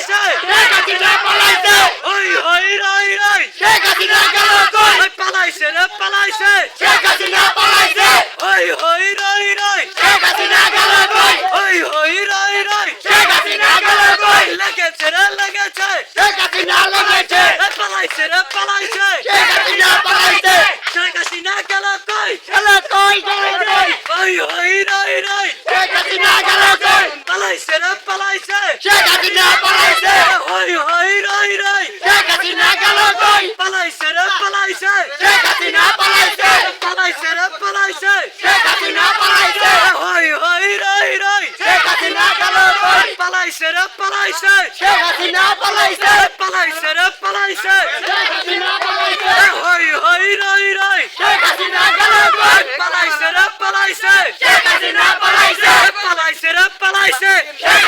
পালাইছে। শেখ হাসিনা পালাইছে। ওই হই রই রই শেখ হাসিনা গেল কই? ওই পালাইছে রে পালাইছে। শেখ হাসিনা পালাইছে। ওই হই রই রই শেখ হাসিনা গেল কই? ওই হই রই রই শেখ হাসিনা গেল কই? লেগেছে রে লেগেছে। শেখ হাসিনা লেগেছে। পালাইছে রে পালাইছে। শেখ হাসিনা পালাইছে শেখ হাসিনা গেল কই গেল কই গেল কই ওই হই রই রই শেখ হাসিনা গেল কই রে পালাইছে। শেখ হাসিনা পালাইছে। ওই হই রই রই। শেখ হাসিনা গেল কই? পালাইছে রে পালাইছে। শেখ হাসিনা পালাইছে। পালাইছে রে পালাইছে। শেখ হাসিনা পালাইছে। ওই হই রই রই। শেখ হাসিনা গেল কই? পালাইছে রে পালাইছে। শেখ হাসিনা পালাইছে। পালাইছে রে পালাইছে শেখ হাসিনা পালাইছে হই হই রই রই শেখ হাসিনা গেল কই পালাইছে রে পালাইছে